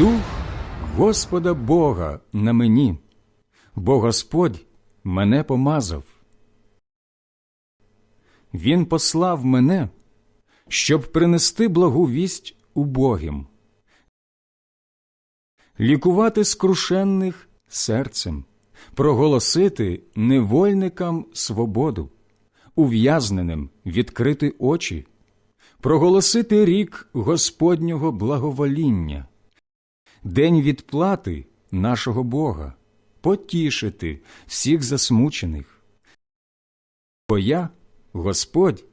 Дух Господа Бога на мені, бо Господь мене помазав. Він послав мене, щоб принести благу вість убогим, лікувати скрушенних серцем, проголосити невольникам свободу, ув'язненим відкрити очі, проголосити рік Господнього благовоління, день відплати нашого Бога, потішити всіх засмучених. Бо я, Господь,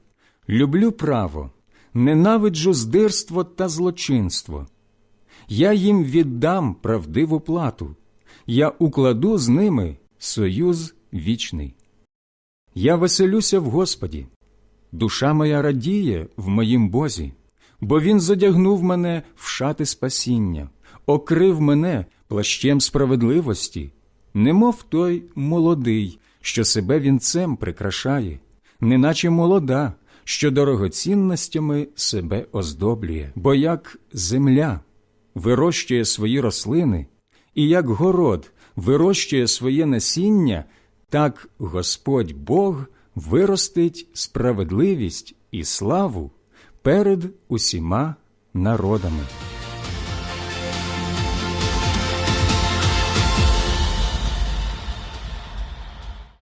люблю право, ненавиджу здирство та злочинство. Я їм віддам правдиву плату, я укладу з ними союз вічний. Я веселюся в Господі, душа моя радіє в моїм Бозі, бо Він задягнув мене в шати спасіння, окрив мене плащем справедливості, немов той молодий, що себе вінцем прикрашає, неначе молода, що дорогоцінностями себе оздоблює, бо як земля вирощує свої рослини, і як город вирощує своє насіння, так Господь Бог виростить справедливість і славу перед усіма народами.